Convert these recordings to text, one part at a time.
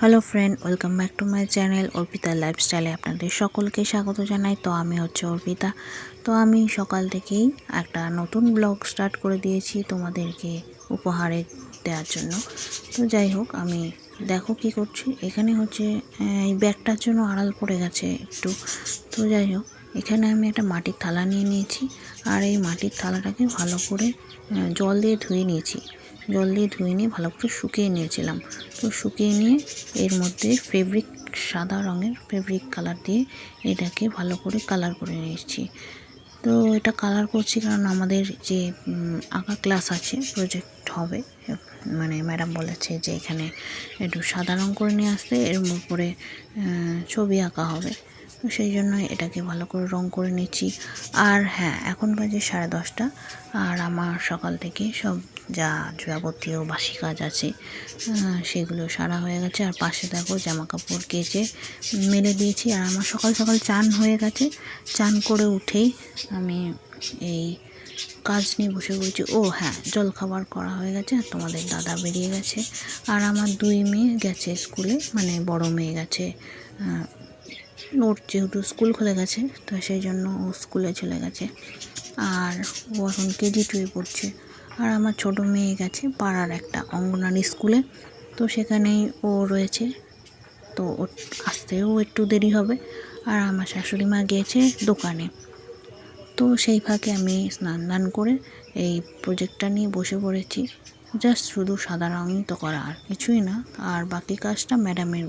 Hello friend, welcome back to my channel Arpita লাইফস্টাইলে আপনাদের সকলকে স্বাগত জানাই। তো আমি হচ্ছে অর্পিতা। তো আমি সকাল থেকেই একটা নতুন ব্লগ স্টার্ট করে দিয়েছি তোমাদেরকে উপহারে দেওয়ার জন্য। তো যাই হোক, আমি দেখো কি করছি। এখানে হচ্ছে এই ব্যাগটার জন্য আড়াল পড়ে গেছে একটু। তো যাই হোক, এখানে আমি একটা মাটির থালা নিয়ে নিয়েছি। আর এই মাটির থালাটাকে ভালো করে জল দিয়ে ধুয়ে নিয়েছি। জল দিয়ে ধুয়ে নিয়ে ভালো করে শুকিয়ে নিয়েছিলাম। তো শুকিয়ে নিয়ে এর মধ্যে ফেব্রিক সাদা রঙের ফেব্রিক কালার দিয়ে এটাকে ভালো করে কালার করে নিয়েছি। তো এটা কালার করছি কারণ আমাদের যে আঁকা ক্লাস আছে প্রজেক্ট হবে। মানে ম্যাডাম বলেছে যে এখানে একটু সাদা রঙ করে নিয়ে আসতে, এর উপরে ছবি আঁকা হবে। সেই জন্য এটাকে ভালো করে রং করে নিচ্ছি। আর হ্যাঁ এখন বাজে সাড়ে দশটা। আর আমার সকাল থেকে সব যা যাবতীয় বাসি কাজ আছে সেগুলো সারা হয়ে গেছে। আর পাশে দেখো জামা কাপড় কেচে মেলে দিয়েছি। আর আমার সকাল সকাল চান হয়ে গেছে। চান করে উঠেই আমি এই কাজ নিয়ে বসে পড়েছি। ও হ্যাঁ জল খাবার করা হয়ে গেছে। আর তোমাদের দাদা বেরিয়ে গেছে। আর আমার দুই মেয়ে গেছে স্কুলে মানে বড় মেয়ে গেছে ওর যেহেতু স্কুল খুলে গেছে, তো সেই জন্য ও স্কুলে চলে গেছে। আর ও এখন কেজি টুয়ে পড়ছে। আর আমার ছোট মেয়ে গেছে পাড়ার একটা অঙ্গনারী স্কুলে, তো সেখানেই ও রয়েছে। তো ওর আসতেও একটু দেরি হবে। আর আমার শাশুড়ি মা গিয়েছে দোকানে। তো সেই ফাঁকে আমি স্নান দান করে এই প্রজেক্টটা নিয়ে বসে পড়েছি। জাস্ট শুধু সাদা রঙই তো করা আর কিছুই না। আর বাকি কাজটা ম্যাডামের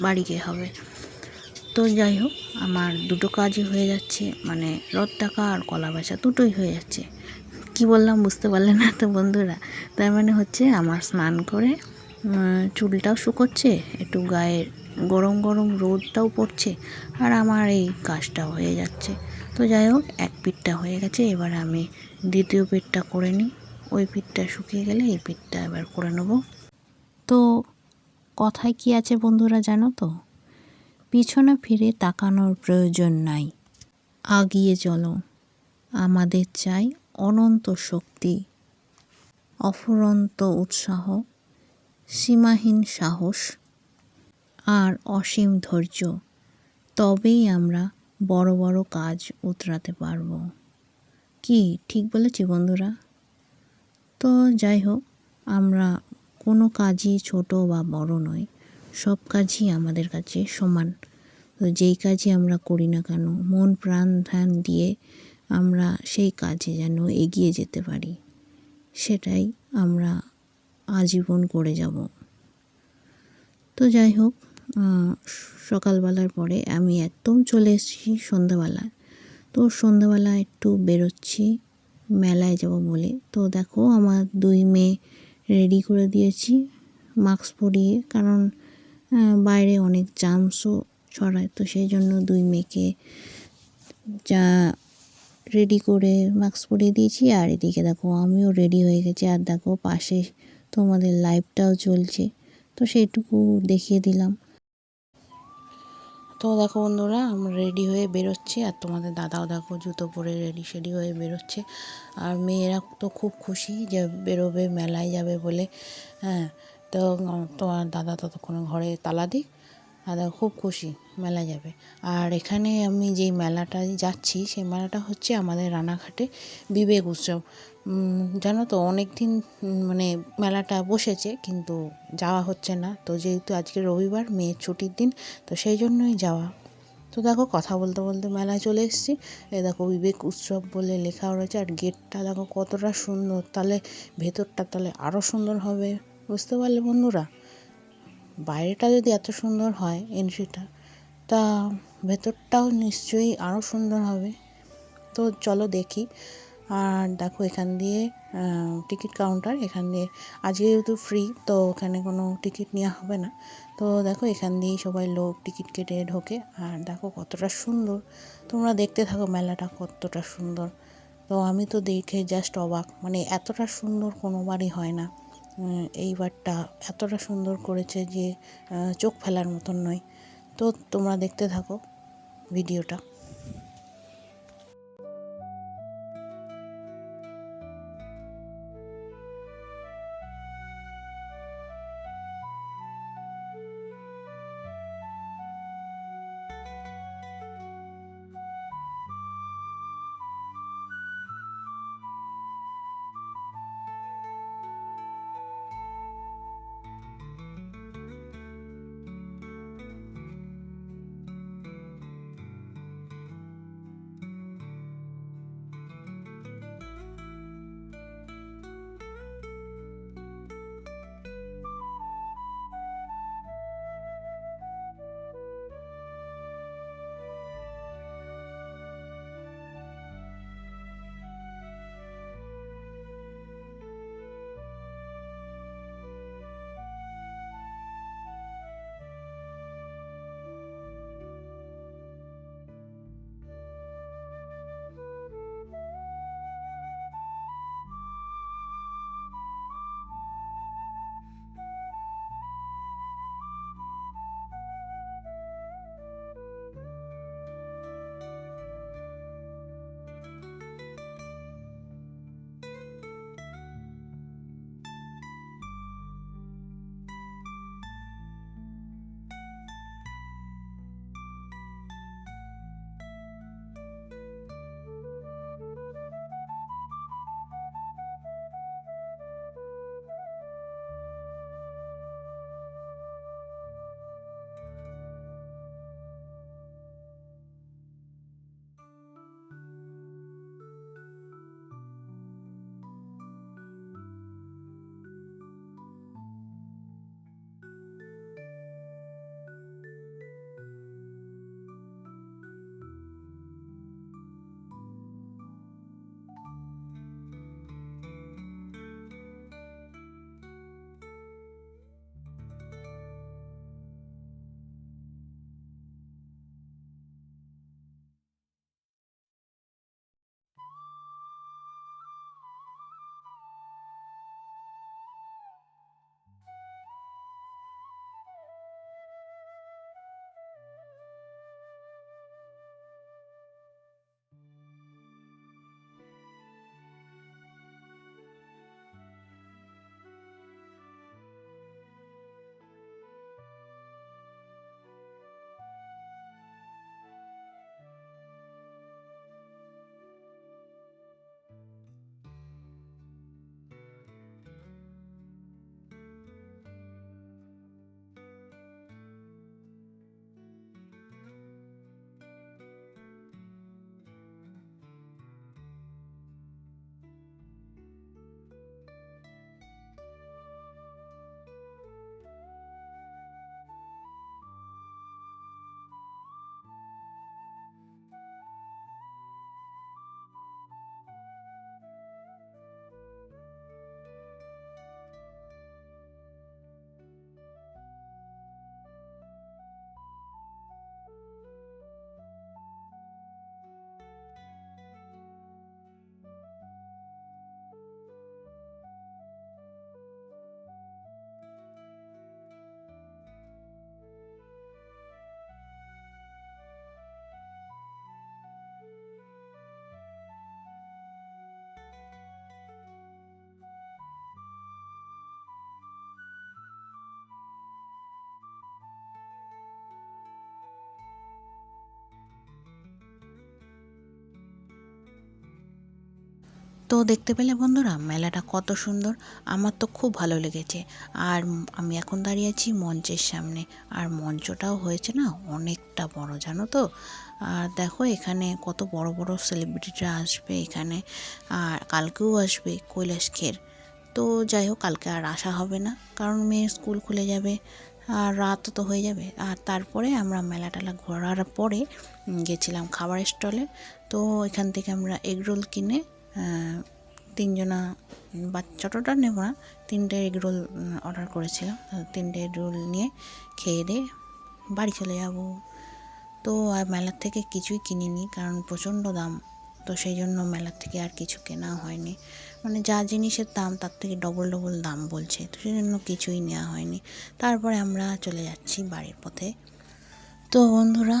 বাড়ি গিয়ে হবে। তো যাই হোক, আমার দুটো কাজই হয়ে যাচ্ছে। মানে রথ টাকা আর কলা বেচা দুটোই হয়ে যাচ্ছে। কি বললাম বুঝতে পারলে না তো বন্ধুরা। তার মানে হচ্ছে আমার স্নান করে চুলটাও শুকোচ্ছে, একটু গায়ে গরম গরম রোদটাও পড়ছে, আর আমার এই কাজটাও হয়ে যাচ্ছে। তো যাই হোক, এক পিঠটা হয়ে গেছে, এবার আমি দ্বিতীয় পিঠটা করে নিই। ওই পিঠটা শুকিয়ে গেলে এই পিঠটা এবার করে নেব। তো কথায় কি আছে বন্ধুরা জানো তো? পিছনে ফিরে তাকানোর প্রয়োজন নাই। আগিয়ে চলো। আমাদের চাই অনন্ত শক্তি, অফুরন্ত উৎসাহ, সীমাহীন সাহস আর অসীম ধৈর্য। তবেই আমরা বড় বড় কাজ উতরাতে পারব। কি, ঠিক বলেছি বন্ধুরা? তো যাই হোক, আমরা কোনো কাজই ছোট বা বড় নয় সব কাজই আমাদের কাছে সমান। তো যেই কাজই আমরা করি না কেন, মন প্রাণ ধ্যান দিয়ে আমরা সেই কাজে যেন এগিয়ে যেতে পারি, সেটাই আমরা আজীবন করে যাব। তো যাই হোক সকালবেলার পরে আমি একদম চলে এসেছি সন্ধ্যাবেলায়। তো সন্ধ্যাবেলা একটু বেরোচ্ছি, মেলায় যাব বলে। তো দেখো, আমার দুই মেয়ে রেডি করে দিয়েছি মাস্ক পরিয়ে, কারণ বাইরে অনেক জামসও ছড়ায়, তো সেই জন্য দুই মেয়েকে যা রেডি করে মাস্ক পরিয়ে দিয়েছি। আর এদিকে দেখো, আমিও রেডি হয়ে গেছি। আর দেখো, পাশে তোমাদের লাইভটাও চলছে। তো সেইটুকু দেখিয়ে দিলাম। তো দেখো বন্ধুরা আমরা রেডি হয়ে বেরোচ্ছি। আর তোমাদের দাদাও দেখো জুতো পরে রেডি সেডি হয়ে বেরোচ্ছে। আর মেয়েরা তো খুব খুশি যে বেরোবে, মেলায় যাবে বলে। হ্যাঁ তো, তোমার দাদা ততক্ষণে ঘরে তালা দিক দেখো খুব খুশি মেলা যাবে। আর এখানে আমি যেই মেলাটায় যাচ্ছি, সেই মেলাটা হচ্ছে আমাদের রানাঘাটে বিবেক উৎসব। জানো তো অনেক দিন মানে মেলাটা বসেছে, কিন্তু যাওয়া হচ্ছে না। তো যেহেতু আজকে রবিবার, মেয়ের ছুটির দিন, তো সেই জন্যই যাওয়া। তো দেখো, কথা বলতে বলতে মেলায় চলে এসেছি। এ দেখো, বিবেক উৎসব বলে লেখা রয়েছে, আর গেটটা দেখো কতটা সুন্দর। তাহলে ভেতরটা তাহলে আরও সুন্দর হবে। বুঝতে পারলে বন্ধুরা, বাইরেটা যদি এত সুন্দর হয় এন্ট্রিটা তা ভেতরটাও নিশ্চয়ই আরও সুন্দর হবে। তো চলো দেখি। আর দেখো এখান দিয়ে টিকিট কাউন্টার, এখান দিয়ে, আজকে যেহেতু ফ্রি তো এখানে কোনো টিকিট নেওয়া হবে না। তো দেখো এখান দিয়েই সবাই লোক টিকিট কেটে ঢোকে। আর দেখো কতটা সুন্দর, তোমরা দেখতে থাকো মেলাটা কতটা সুন্দর। তো আমি তো দেখে জাস্ট অবাক মানে এতটা সুন্দর কোনোবারই হয় না। এইবারটা এতটা সুন্দর করেছে যে চোখ ফেলার মতন নয়। তো তোমরা দেখতে থাকো ভিডিওটা। তো দেখতে পেলে বন্ধুরা, মেলাটা কত সুন্দর। আমার তো খুব ভালো লেগেছে। আর আমি এখন দাঁড়িয়ে আছি মঞ্চের সামনে। আর মঞ্চটাও হয়েছে না অনেকটা বড়, জানো তো? আর দেখো এখানে কত বড় বড় সেলিব্রিটিরা আসবে এখানে। আর কালকেও আসবে কৈলাস খের তো যাই হোক, কালকে আর আসা হবে না, কারণ মেয়ের স্কুল খুলে যাবে। আর রাত তো হয়ে যাবে। আর তারপরে আমরা মেলা টেলা ঘোরার পরে গেছিলাম খাবার স্টলে। তো এখান থেকে আমরা এগরোল কিনে তিনজনা বা ছোটোটা নেব না, তিনটে এগরোল অর্ডার করেছিলাম। তিনটে এগরোল নিয়ে খেয়ে দিয়ে বাড়ি চলে যাব। তো আর মেলার থেকে কিছুই কিনিনি, কারণ প্রচণ্ড দাম। তো সেই জন্য মেলার থেকে আর কিছু কেনা হয়নি। মানে যা জিনিসের দাম, তার থেকে ডবল ডবল দাম বলছে। তো সেই জন্য কিছুই নেওয়া হয়নি। তারপরে আমরা চলে যাচ্ছি বাড়ির পথে। তো বন্ধুরা,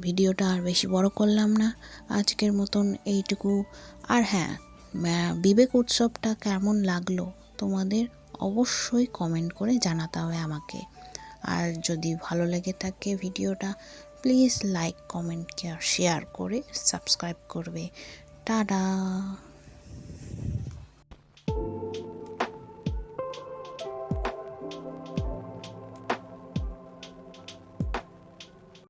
ভিডিওটা আর বেশি বড় করলাম না। আজকের মতন এইটুকু। আর হ্যাঁ বিবেক উৎসবটা কেমন লাগল তোমাদের অবশ্যই কমেন্ট করে জানাতে হবে আমাকে। আর যদি ভালো লেগে থাকে ভিডিওটা please like comment care share করে সাবস্ক্রাইব করবে। টাটা!